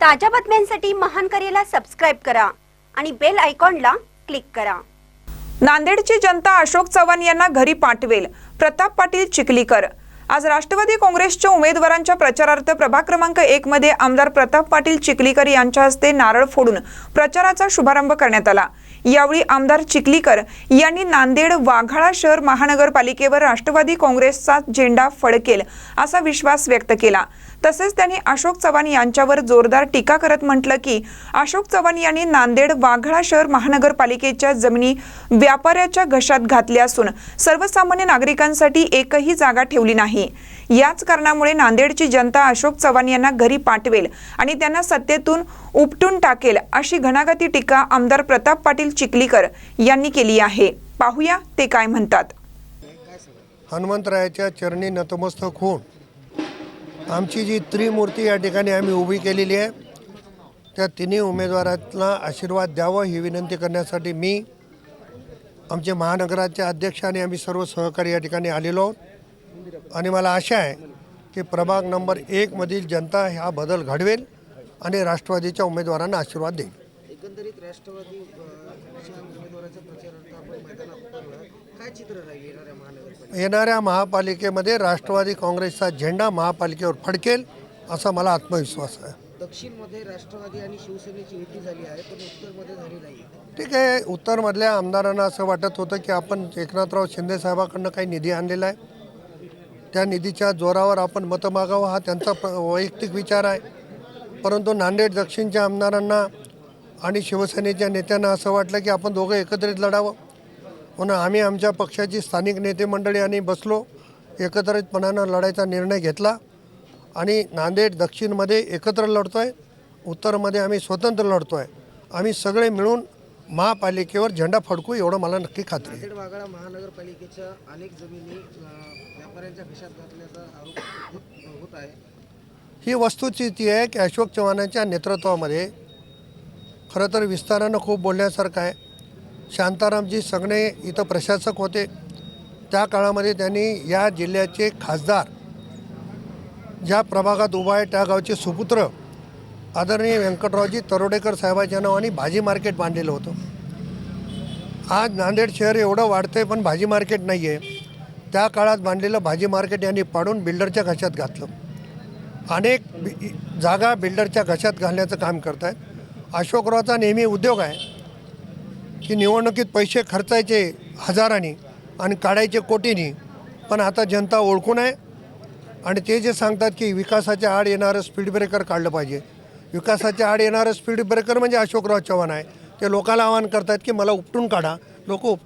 ताज्या बातम्यांसाठी महान करेला सबस्क्राईब करा आणि बेल आयकॉनला क्लिक करा. नांदेडची जनता अशोक चव्हाण यांना घरी पाठवेल. प्रताप पाटील चिखलीकर. आज राष्ट्रवादी काँग्रेसच्या उमेदवारांच्या प्रचारार्थ प्रभाग क्रमांक एक मध्ये आमदार प्रताप पाटील चिखलीकर यांच्या हस्ते नारळ फोडून प्रचाराचा शुभारंभ करण्यात आला. यावेळी आमदार चिखलीकर यांनी नांदेड वाघाळा शहर महानगरपालिकेवर राष्ट्रवादी काँग्रेसचा झेंडा फडकेल असा विश्वास व्यक्त केला. तसेच त्यांनी अशोक चव्हाण यांच्यावर जोरदार टीका करत म्हटलं की अशोक चव्हाण यांनी नांदेड वाघळा शहर महानगरपालिकेच्या जमिनी व्यापाऱ्याच्या घशात घातल्या असून सर्वसामान्य नागरिकांसाठी एकही जागा ठेवली नाही. याच कारणामुळे नांदेडची जनता अशोक चव्हाण यांना घरी पाठवेल आणि त्यांना सत्तेतून उपटून टाकेल अशी घणाघाती टीका आमदार प्रताप पाटील चिखलीकर यांनी केली आहे. पाहूया ते काय म्हणतात. हनुमंतरायाच्या चरणी नतमस्तक होऊन आमची जी त्रिमूर्ती या ठिकाणी आम्ही उभी केलेली आहे त्या तिन्ही उमेदवारांना आशीर्वाद द्यावं ही विनंती करण्यासाठी मी आमचे महानगराचे अध्यक्ष आणि आम्ही सर्व सहकारी या ठिकाणी आलेलो आहोत. आणि मला आशा आहे की प्रभाग नंबर एकमधील जनता हा बदल घडवेल आणि राष्ट्रवादीच्या उमेदवारांना आशीर्वाद देईल. एकंदरीत राष्ट्रवादी येणाऱ्या महापालिकेमध्ये राष्ट्रवादी काँग्रेसचा झेंडा महापालिकेवर फडकेल असा मला आत्मविश्वास आहे. दक्षिणमध्ये राष्ट्रवादी आणि शिवसेनेची युती झाली आहे पण उत्तरमध्ये झाली नाही. ठीक आहे उत्तरमधल्या आमदारांना असं वाटत होतं की आपण एकनाथराव शिंदे साहेबाकडनं काही निधी आणलेला आहे. त्या निधीच्या जोरावर आपण मतं मागावं हा त्यांचा वैयक्तिक विचार आहे. परंतु नांदेड दक्षिणच्या आमदारांना आणि शिवसेनेच्या नेत्यांना असं वाटलं की आपण दोघं एकत्रित लढावं. म्हणून आम्ही आमच्या पक्षाची स्थानिक नेते मंडळी आणि बसलो एकत्रितपणानं लढायचा निर्णय घेतला आणि नांदेड दक्षिणमध्ये एकत्र लढतो आहे उत्तरमध्ये आम्ही स्वतंत्र लढतो आहे आम्ही सगळे मिळून महापालिकेवर झेंडा फडकू एवढं मला नक्की खात्री आहे. नांदेड वाघाळा महानगरपालिकेच्या अनेक जमिनी अ, व्यापाऱ्यांच्या खिशात घातल्याचा आरोप होत- होत आहे. ही वस्तुस्थिती आहे की अशोक चव्हाणांच्या नेतृत्वामध्ये खरं तर विस्तारानं खूप बोलण्यासारखं आहे. शांतारामजी सगणे इथं प्रशासक होते. त्या काळामध्ये त्यांनी या जिल्ह्याचे खासदार ज्या प्रभागात उभा आहे त्या गावचे सुपुत्र आदरणीय व्यंकटरावजी तरोडेकर साहेबाच्या नावाने भाजी मार्केट बांधलेलं होतं. आज नांदेड शहर एवढं वाढतंय पण भाजी मार्केट नाही आहे त्या काळात बांधलेलं भाजी मार्केट यांनी पाडून बिल्डरच्या घशात घातलं. अनेक बि- जागा बिल्डरच्या घशात घालण्याचं काम करत आहेत अशोकरावचा नेहमी उद्योग आहे. की निवडणुकीत पैसे खर्चायचे हजारांनी आणि काढायचे कोटीनी. पण आता जनता ओळखून आहे आणि ते जे सांगतात की विकासाच्या आड येणारं स्पीड ब्रेकर काढलं पाहिजे. विकासाच्या आड येणारं स्पीड ब्रेकर म्हणजे अशोकराव चव्हाण आहे. ते लोकांना आवाहन करतात की मला उपटून काढा. लोक उपटून